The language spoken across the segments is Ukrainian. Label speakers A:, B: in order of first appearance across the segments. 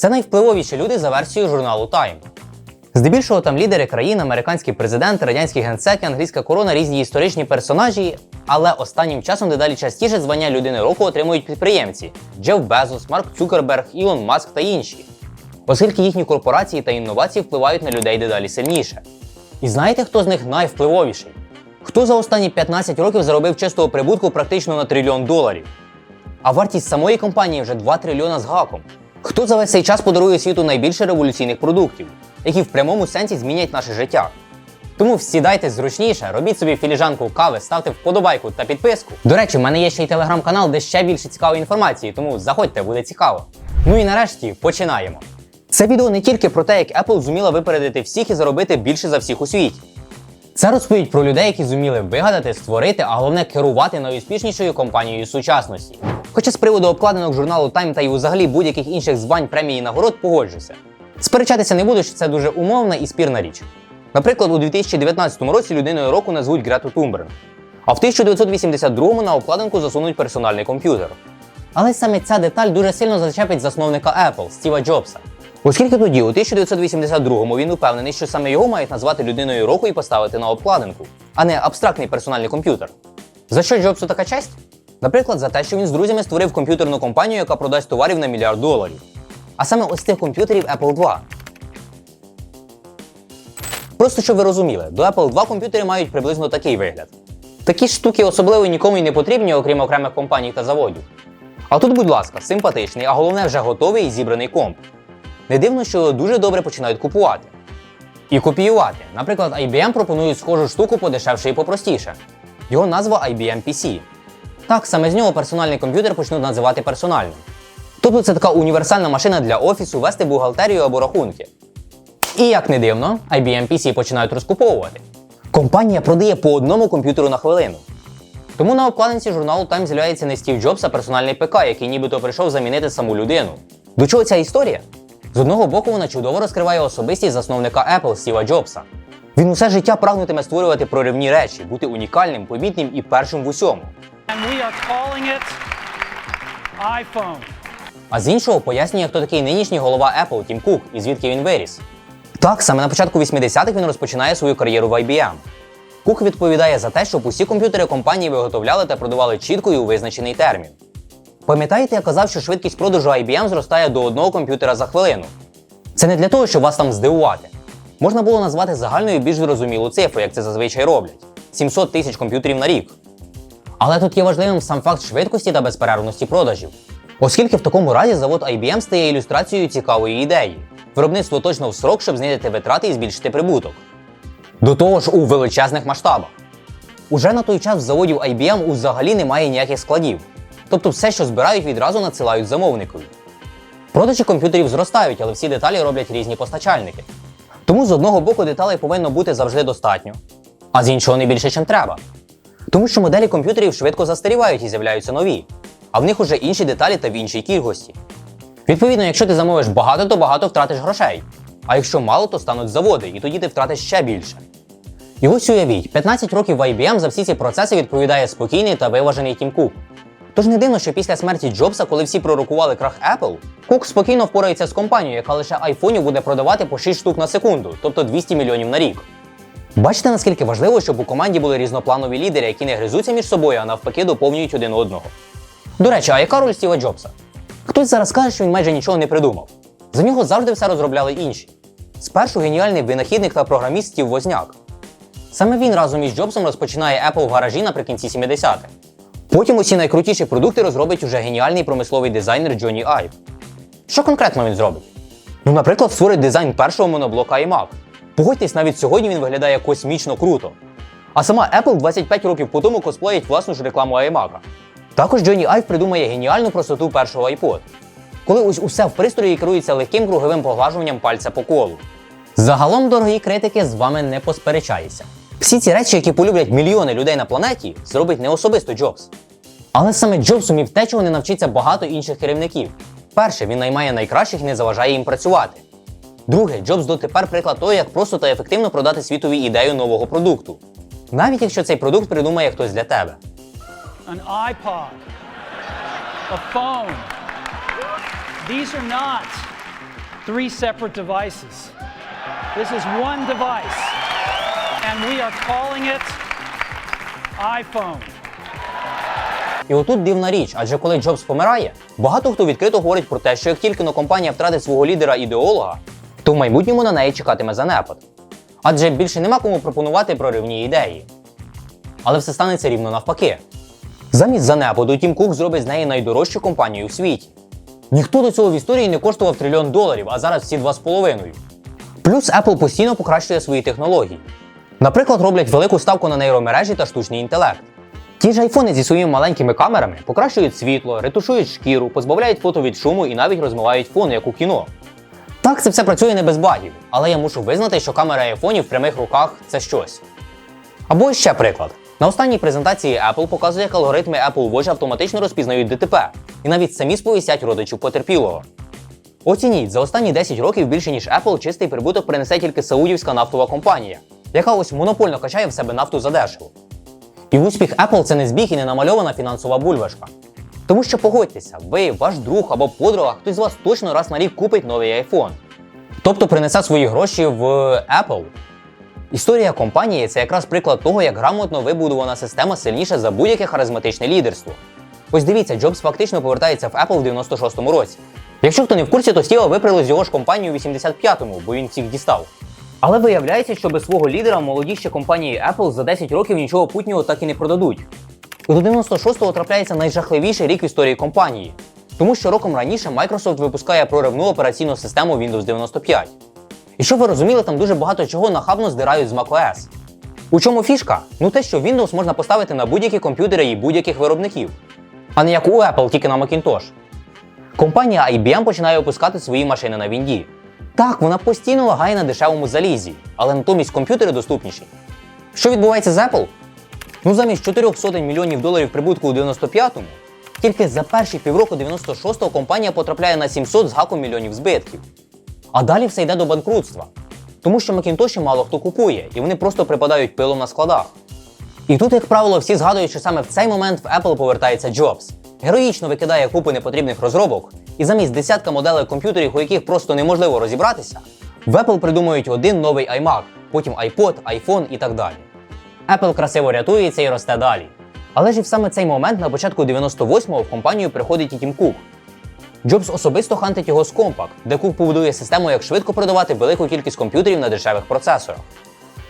A: Це найвпливовіші люди за версією журналу Time. Здебільшого там лідери країн, американський президент, радянський генсек, англійська корона, різні історичні персонажі. Але останнім часом дедалі частіше звання людини року отримують підприємці: Джеф Безос, Марк Цукерберг, Ілон Маск та інші. Оскільки їхні корпорації та інновації впливають на людей дедалі сильніше. І знаєте, хто з них найвпливовіший? Хто за останні 15 років заробив чистого прибутку практично на трильйон доларів? А вартість самої компанії вже 2 трильйона з гаком. Хто за весь цей час подарує світу найбільше революційних продуктів, які в прямому сенсі змінять наше життя? Тому всідайте зручніше, робіть собі філіжанку кави, ставте вподобайку та підписку. До речі, в мене є ще й телеграм-канал, де ще більше цікавої інформації, тому заходьте, буде цікаво. Ну і нарешті починаємо. Це відео не тільки про те, як Apple зуміла випередити всіх і заробити більше за всіх у світі. Це розповідь про людей, які зуміли вигадати, створити, а головне керувати найуспішнішою компанією сучасності. Хоча з приводу обкладинок журналу Time та й взагалі будь-яких інших звань премії і нагород погоджуся. Сперечатися не буду, що це дуже умовна і спірна річ. Наприклад, у 2019 році людиною року назвуть Грету Тумберг, а в 1982 на обкладинку засунуть персональний комп'ютер. Але саме ця деталь дуже сильно зачепить засновника Apple Стіва Джобса. Оскільки тоді, у 1982-му, він упевнений, що саме його мають назвати людиною року і поставити на обкладинку, а не абстрактний персональний комп'ютер. За що Джобсу така честь? Наприклад, за те, що він з друзями створив комп'ютерну компанію, яка продасть товарів на мільярд доларів. А саме ось цих комп'ютерів Apple 2. Просто щоб ви розуміли, до Apple 2 комп'ютери мають приблизно такий вигляд. Такі ж штуки особливо нікому й не потрібні, окрім окремих компаній та заводів. А тут, будь ласка, симпатичний, а головне вже готовий і зібраний комп. Не дивно, що дуже добре починають купувати. І копіювати. Наприклад, IBM пропонують схожу штуку подешевше і попростіше. Його назва IBM PC. Так, саме з нього персональний комп'ютер почнуть називати персональним. Тобто це така універсальна машина для офісу вести бухгалтерію або рахунки. І як не дивно, IBM PC починають розкуповувати. Компанія продає по одному комп'ютеру на хвилину. Тому на обкладинці журналу Time з'являється не Стів Джобс, а персональний ПК, який нібито прийшов замінити саму людину. До чого ця історія? З одного боку, вона чудово розкриває особистість засновника Apple Стіва Джобса. Він усе життя прагнутиме створювати проривні речі, бути унікальним, помітним і першим в усьому. А з іншого пояснює, хто такий нинішній голова Apple Тім Кук і звідки він виріс. Так, саме на початку 80-х він розпочинає свою кар'єру в IBM. Кук відповідає за те, щоб усі комп'ютери компанії виготовляли та продавали чітко і у визначений термін. Пам'ятаєте, я казав, що швидкість продажу IBM зростає до одного комп'ютера за хвилину. Це не для того, щоб вас там здивувати. Можна було назвати загальною більш зрозумілу цифру, як це зазвичай роблять 700 тисяч комп'ютерів на рік. Але тут є важливим сам факт швидкості та безперервності продажів. Оскільки в такому разі завод IBM стає ілюстрацією цікавої ідеї. Виробництво точно в срок, щоб знизити витрати і збільшити прибуток. До того ж у величезних масштабах. Уже на той час в заводів IBM взагалі немає ніяких складів. Тобто все, що збирають, відразу надсилають замовникові. Продажі комп'ютерів зростають, але всі деталі роблять різні постачальники. Тому з одного боку деталей повинно бути завжди достатньо, а з іншого не більше, чим треба. Тому що моделі комп'ютерів швидко застарівають і з'являються нові, а в них уже інші деталі та в іншій кількості. Відповідно, якщо ти замовиш багато, то багато втратиш грошей. А якщо мало, то стануть заводи, і тоді ти втратиш ще більше. І ось уявіть, 15 років в IBM за всі ці процеси відповідає спокійний та виважений Тім Кук. Тож не дивно, що після смерті Джобса, коли всі пророкували крах Apple, Кук спокійно впорається з компанією, яка лише айфонів буде продавати по 6 штук на секунду, тобто 200 мільйонів на рік. Бачите, наскільки важливо, щоб у команді були різнопланові лідери, які не гризуться між собою, а навпаки доповнюють один одного. До речі, а яка роль Стіва Джобса? Хтось зараз каже, що він майже нічого не придумав. За нього завжди все розробляли інші. Спершу геніальний винахідник та програміст Стів Возняк. Саме він разом із Джобсом розпочинає Apple в гаражі наприкінці 70-х. Потім усі найкрутіші продукти розробить уже геніальний промисловий дизайнер Джонні Айв. Що конкретно він зробить? Ну, наприклад, створить дизайн першого моноблока iMac. Погодьтесь, навіть сьогодні він виглядає космічно круто. А сама Apple 25 років по тому косплеїть власну ж рекламу iMac. Також Джонні Айв придумає геніальну простоту першого iPod. Коли ось усе в пристрої керується легким круговим поглажуванням пальця по колу. Загалом, дорогі критики, з вами не посперечаюся. Всі ці речі, які полюблять мільйони людей на планеті, зробить не особисто Джобс. Але саме Джобс умів те, чого не навчиться багато інших керівників. Перше, він наймає найкращих і не заважає їм працювати. Друге, Джобс дотепер приклад того, як просто та ефективно продати світові ідею нового продукту. Навіть якщо цей продукт придумає хтось для тебе.
B: An iPod. A phone. These are not three separate devices. This is one device, and we are calling it iPhone.
A: І отут дивна річ, адже коли Джобс помирає, багато хто відкрито говорить про те, що як тільки но компанія втратить свого лідера ідеолога, то в майбутньому на неї чекатиме занепад. Адже більше нема кому пропонувати проривні ідеї. Але все станеться рівно навпаки. Замість занепаду Тім Кук зробить з неї найдорожчу компанію у світі. Ніхто до цього в історії не коштував трильйон доларів, а зараз всі два з половиною. Плюс Apple постійно покращує свої технології. Наприклад, роблять велику ставку на нейромережі та штучний інтелект. Ті ж айфони зі своїми маленькими камерами покращують світло, ретушують шкіру, позбавляють фото від шуму і навіть розмивають фон, як у кіно. Так, це все працює не без багів, але я мушу визнати, що камера айфонів в прямих руках це щось. Або ще приклад. На останній презентації Apple показує, як алгоритми Apple Watch автоматично розпізнають ДТП і навіть самі сповістять родичів потерпілого. Оцініть, за останні 10 років більше ніж Apple чистий прибуток принесе тільки саудівська нафтова компанія, яка ось монопольно качає в себе нафту задешево. І успіх Apple це не збіг і не намальована фінансова бульбашка. Тому що погодьтеся, ви, ваш друг або подруга, хтось з вас точно раз на рік купить новий iPhone. Тобто принесе свої гроші в Apple. Історія компанії це якраз приклад того, як грамотно вибудована система сильніша за будь-яке харизматичне лідерство. Ось дивіться, Джобс фактично повертається в Apple в 96-му році. Якщо хто не в курсі, то Стіва випрали з його ж компанії у 85-му, бо він всіх дістав. Але виявляється, що без свого лідера молоді ще компанії Apple за 10 років нічого путнього так і не продадуть. І до 96-го трапляється найжахливіший рік в історії компанії, тому що роком раніше Microsoft випускає проривну операційну систему Windows 95. І щоб ви розуміли, там дуже багато чого нахабно здирають з macOS. У чому фішка? Ну те, що Windows можна поставити на будь-які комп'ютери і будь-яких виробників, а не як у Apple, тільки на Macintosh. Компанія IBM починає опускати свої машини на Вінді. Так, вона постійно лагає на дешевому залізі, але натомість комп'ютери доступніші. Що відбувається з Apple? Ну замість 4 сотень мільйонів доларів прибутку у 95-му, тільки за перші півроку 96-го компанія потрапляє на 700 з гаком мільйонів збитків. А далі все йде до банкрутства. Тому що Макінтоші мало хто купує, і вони просто припадають пилом на складах. І тут, як правило, всі згадують, що саме в цей момент в Apple повертається Джобс. Героїчно викидає купи непотрібних розробок, і замість десятка моделей комп'ютерів, у яких просто неможливо розібратися, в Apple придумують один новий iMac, потім iPod, iPhone і так далі. Apple красиво рятується і росте далі. Але ж і в саме цей момент, на початку 98-го, в компанію приходить і Тім Кук. Джобс особисто хантить його з Compaq, де Кук побудує систему, як швидко продавати велику кількість комп'ютерів на дешевих процесорах.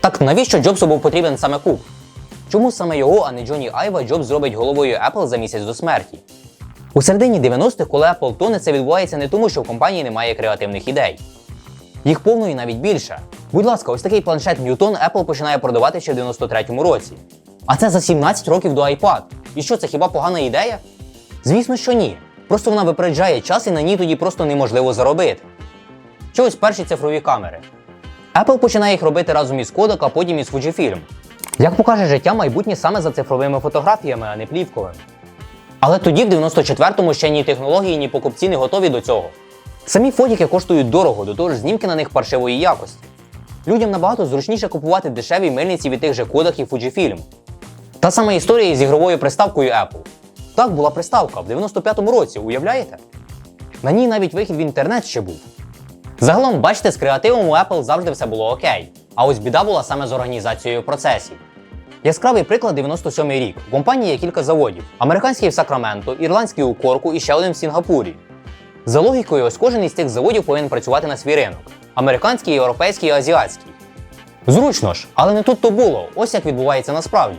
A: Так навіщо Джобсу був потрібен саме Кук? Чому саме його, а не Джоні Айва, Джобс зробить головою Apple за місяць до смерті? У середині 90-х, коли Apple тоне, це відбувається не тому, що в компанії немає креативних ідей. Їх повно і навіть більше. Будь ласка, ось такий планшет Newton Apple починає продавати ще в 93-му році. А це за 17 років до iPad. І що, це хіба погана ідея? Звісно, що ні. Просто вона випереджає час і на ній тоді просто неможливо заробити. Чи ось перші цифрові камери. Apple починає їх робити разом із Kodak, а потім із Fujifilm. Як покаже життя, майбутнє саме за цифровими фотографіями, а не плівковими. Але тоді, в 94-му, ще ні технології, ні покупці не готові до цього. Самі фотіки коштують дорого, до того ж знімки на них паршивої якості. Людям набагато зручніше купувати дешеві мильниці від тих же Kodak і Fujifilm. Та сама історія з ігровою приставкою Apple. Так була приставка в 95-му році, уявляєте? На ній навіть вихід в інтернет ще був. Загалом, бачите, з креативом у Apple завжди все було окей. А ось біда була саме з організацією процесів. Яскравий приклад 97-й рік. У компанії є кілька заводів: американський в Сакраменто, ірландський у Корку і ще один в Сінгапурі. За логікою, ось кожен із цих заводів повинен працювати на свій ринок: американський, європейський і азіатський. Зручно ж, але не тут то було. Ось як відбувається насправді.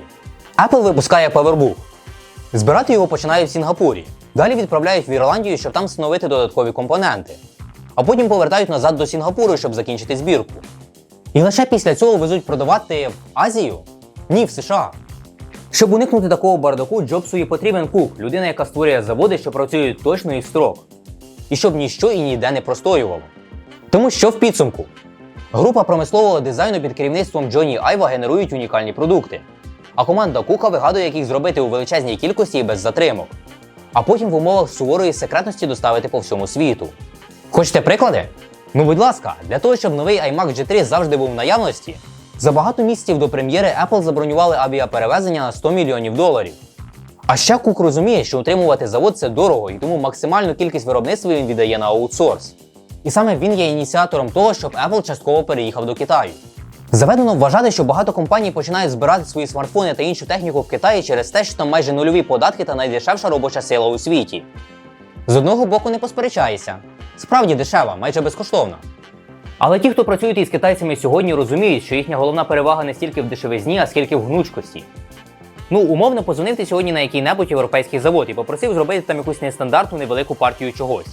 A: Apple випускає Powerbook. Збирати його починають в Сінгапурі. Далі відправляють в Ірландію, щоб там встановити додаткові компоненти. А потім повертають назад до Сінгапуру, щоб закінчити збірку. І лише після цього везуть продавати в Азію? Ні, в США. Щоб уникнути такого бардаку, Джобсу і потрібен Кук, людина, яка створює заводи, що працюють точно і в строк. І щоб ніщо і ніде не простоювало. Тому що в підсумку? Група промислового дизайну під керівництвом Джоні Айва генерують унікальні продукти. А команда Кука вигадує, як їх зробити у величезній кількості і без затримок. А потім в умовах суворої секретності доставити по всьому світу. Хочете приклади? Ну, будь ласка, для того, щоб новий iMac G3 завжди був в наявності, за багато місяців до прем'єри Apple забронювали авіаперевезення на 100 мільйонів доларів. А ще Кук розуміє, що утримувати завод це дорого, і тому максимальну кількість виробництва він віддає на аутсорс. І саме він є ініціатором того, щоб Apple частково переїхав до Китаю. Заведено вважати, що багато компаній починають збирати свої смартфони та іншу техніку в Китаї через те, що там майже нульові податки та найдешевша робоча сила у світі. З одного боку не посперечаєшся. Справді дешева, майже безкоштовна. Але ті, хто працюють із китайцями сьогодні, розуміють, що їхня головна перевага не стільки в дешевизні, а скільки в гнучкості. Ну, умовно, позвонив ти сьогодні на який-небудь європейський завод і попросив зробити там якусь нестандартну невелику партію чогось.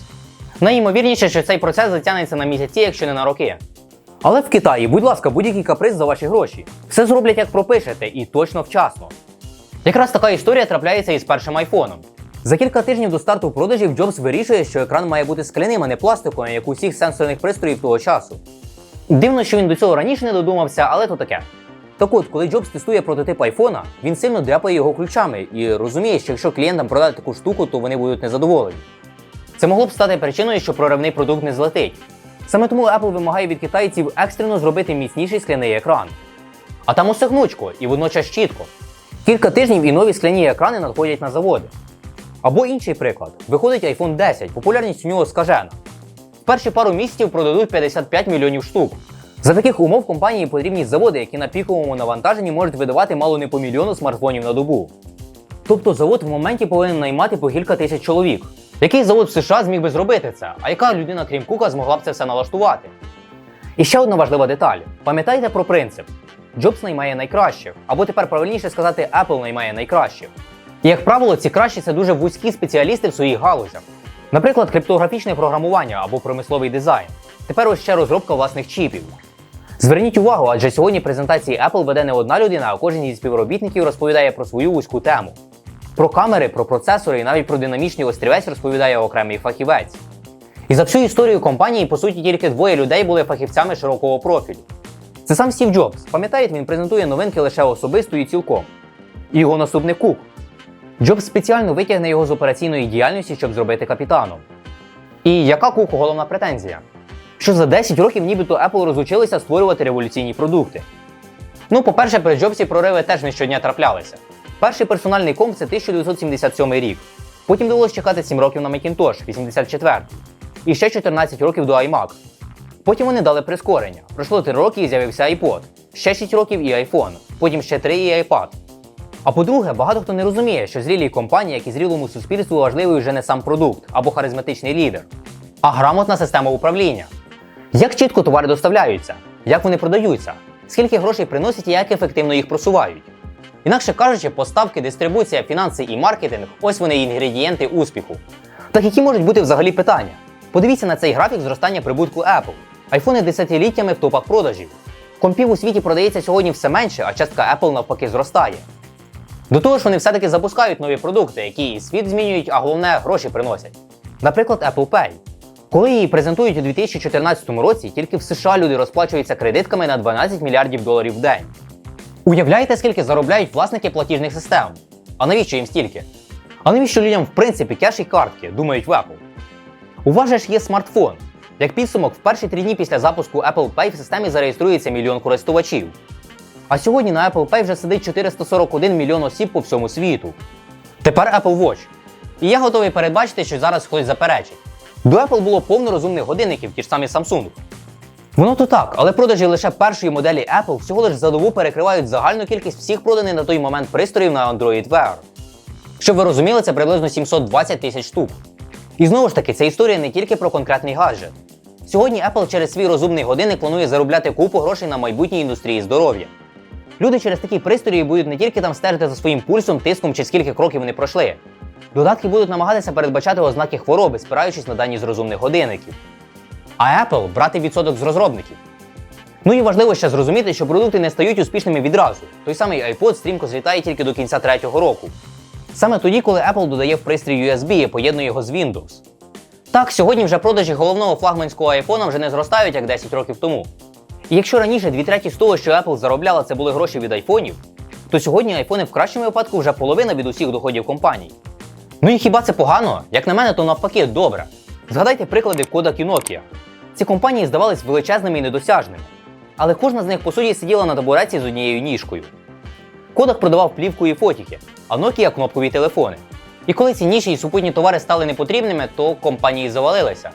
A: Найімовірніше, що цей процес затягнеться на місяці, якщо не на роки. Але в Китаї, будь ласка, будь-який каприз за ваші гроші. Все зроблять як пропишете, і точно вчасно. Якраз така історія трапляється із першим айфоном. За кілька тижнів до старту продажів Джобс вирішує, що екран має бути скляним, а не пластиковим, як у всіх сенсорних пристроїв того часу. Дивно, що він до цього раніше не додумався, але то таке. Так от, коли Джобс тестує прототип айфона, він сильно дряпає його ключами і розуміє, що якщо клієнтам продати таку штуку, то вони будуть незадоволені. Це могло б стати причиною, що проривний продукт не злетить. Саме тому Apple вимагає від китайців екстрено зробити міцніший скляний екран. А там усе гнучко і водночас чітко. Кілька тижнів і нові скляні екрани надходять на заводи. Або інший приклад: виходить iPhone 10, популярність у нього скажена. В перші пару місяців продадуть 55 мільйонів штук. За таких умов компанії потрібні заводи, які на піковому навантаженні можуть видавати мало не по мільйону смартфонів на добу. Тобто завод в моменті повинен наймати по кілька тисяч чоловік. Який завод в США зміг би зробити це? А яка людина, крім Кука, змогла б це все налаштувати? І ще одна важлива деталь: пам'ятайте про принцип: Джобс наймає найкращих, або тепер правильніше сказати, Apple наймає найкращих. Як правило, ці кращі це дуже вузькі спеціалісти в своїх галузях. Наприклад, криптографічне програмування або промисловий дизайн. Тепер ось ще розробка власних чіпів. Зверніть увагу, адже сьогодні презентації Apple веде не одна людина, а кожен із співробітників розповідає про свою вузьку тему. Про камери, про процесори і навіть про динамічний острівець розповідає окремий фахівець. І за всю історію компанії, по суті, тільки двоє людей були фахівцями широкого профілю. Це сам Стів Джобс. Пам'ятаєте, він презентує новинки лише особисто і цілком. І його наступник Кук. Джобс спеціально витягне його з операційної діяльності, щоб зробити капітаном. І яка Куку головна претензія? Що за 10 років нібито Apple розучилися створювати революційні продукти. Ну, по-перше, при Джобсі прориви теж не щодня траплялися. Перший персональний комп це 1977 рік. Потім довелося чекати 7 років на Macintosh, 84. І ще 14 років до iMac. Потім вони дали прискорення. Пройшло 3 роки і з'явився iPod. Ще 6 років і iPhone. Потім ще 3 і iPad. А по-друге, багато хто не розуміє, що зрілій компанії, як і зрілому суспільству, важливий вже не сам продукт або харизматичний лідер, а грамотна система управління. Як чітко товари доставляються, як вони продаються, скільки грошей приносять і як ефективно їх просувають. Інакше кажучи, поставки, дистрибуція, фінанси і маркетинг ось вони інгредієнти успіху. Так які можуть бути взагалі питання? Подивіться на цей графік зростання прибутку Apple. Айфони десятиліттями в топах продажів. Компів у світі продається сьогодні все менше, а частка Apple навпаки зростає. До того ж, вони все-таки запускають нові продукти, які світ змінюють, а головне гроші приносять. Наприклад, Apple Pay. Коли її презентують у 2014 році, тільки в США люди розплачуються кредитками на 12 мільярдів доларів в день. Уявляєте, скільки заробляють власники платіжних систем? А навіщо їм стільки? А навіщо людям в принципі кеш картки, думають в Apple? У вас же ж є смартфон. Як підсумок, в перші три дні після запуску Apple Pay в системі зареєструється мільйон користувачів. А сьогодні на Apple Pay вже сидить 441 мільйон осіб по всьому світу. Тепер Apple Watch. І я готовий передбачити, що зараз хтось заперечить. До Apple було повно розумних годинників, ті ж самі Samsung. Воно то так, але продажі лише першої моделі Apple всього лиш за добу перекривають загальну кількість всіх проданих на той момент пристроїв на Android Wear. Щоб ви розуміли, це приблизно 720 тисяч штук. І знову ж таки, ця історія не тільки про конкретний гаджет. Сьогодні Apple через свій розумний годинник планує заробляти купу грошей на майбутній індустрії здоров'я. Люди через такі пристрої будуть не тільки там стежити за своїм пульсом, тиском чи скільки кроків вони пройшли. Додатки будуть намагатися передбачати ознаки хвороби, спираючись на дані з розумних годинників. А Apple брати відсоток з розробників. Ну і важливо ще зрозуміти, що продукти не стають успішними відразу. Той самий iPod стрімко злітає тільки до кінця третього року. Саме тоді, коли Apple додає в пристрій USB і поєднує його з Windows. Так, сьогодні вже продажі головного флагманського iPhone вже не зростають як 10 років тому. Якщо раніше дві треті з того, що Apple заробляла, це були гроші від айфонів, то сьогодні айфони в кращому випадку вже половина від усіх доходів компаній. Ну і хіба це погано? Як на мене, то навпаки добре. Згадайте приклади Kodak і Nokia. Ці компанії здавались величезними і недосяжними. Але кожна з них по суті сиділа на табуреті з однією ніжкою. Kodak продавав плівку і фотіки, а Nokia кнопкові телефони. І коли ці ніші і супутні товари стали непотрібними, то компанії завалилися.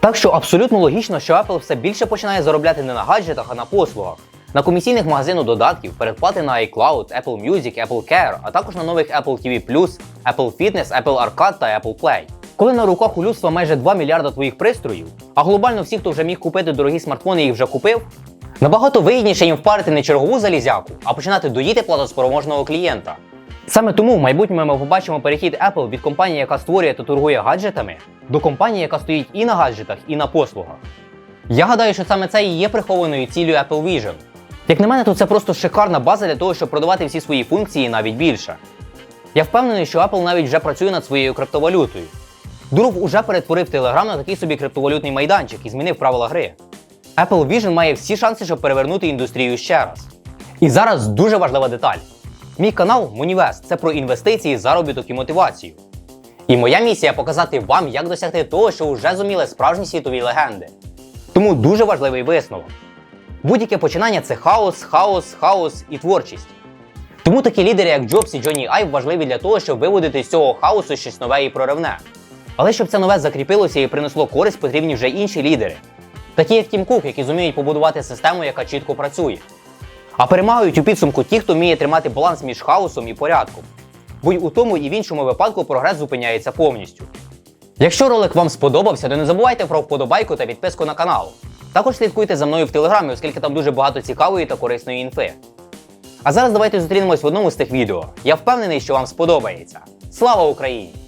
A: Так що абсолютно логічно, що Apple все більше починає заробляти не на гаджетах, а на послугах. На комісійних магазину додатків, передплати на iCloud, Apple Music, Apple Care, а також на нових Apple TV+, Apple Fitness, Apple Arcade та Apple Play. Коли на руках у людства майже 2 мільярда твоїх пристроїв, а глобально всі, хто вже міг купити дорогі смартфони, їх вже купив, набагато вигідніше їм впарити не чергову залізяку, а починати доїти платоспроможного клієнта. Саме тому в майбутньому ми побачимо перехід Apple від компанії, яка створює та торгує гаджетами, до компанії, яка стоїть і на гаджетах, і на послугах. Я гадаю, що саме це і є прихованою ціллю Apple Vision. Як на мене, то це просто шикарна база для того, щоб продавати всі свої функції навіть більше. Я впевнений, що Apple навіть вже працює над своєю криптовалютою. Дуров уже перетворив Telegram на такий собі криптовалютний майданчик і змінив правила гри. Apple Vision має всі шанси, щоб перевернути індустрію ще раз. І зараз дуже важлива деталь. Мій канал Monivest – це про інвестиції, заробіток і мотивацію. І моя місія показати вам, як досягти того, що вже зуміли справжні світові легенди. Тому дуже важливий висновок. Будь-яке починання це хаос, хаос, хаос і творчість. Тому такі лідери, як Джобс і Джонні Айв, важливі для того, щоб виводити з цього хаосу щось нове і проривне. Але щоб це нове закріпилося і принесло користь, потрібні вже інші лідери. Такі як Тім Кук, які зуміють побудувати систему, яка чітко працює. А перемагають у підсумку ті, хто вміє тримати баланс між хаосом і порядком. Бо й у тому і в іншому випадку прогрес зупиняється повністю. Якщо ролик вам сподобався, то не забувайте про вподобайку та підписку на канал. Також слідкуйте за мною в телеграмі, оскільки там дуже багато цікавої та корисної інфи. А зараз давайте зустрінемось в одному з тих відео. Я впевнений, що вам сподобається. Слава Україні!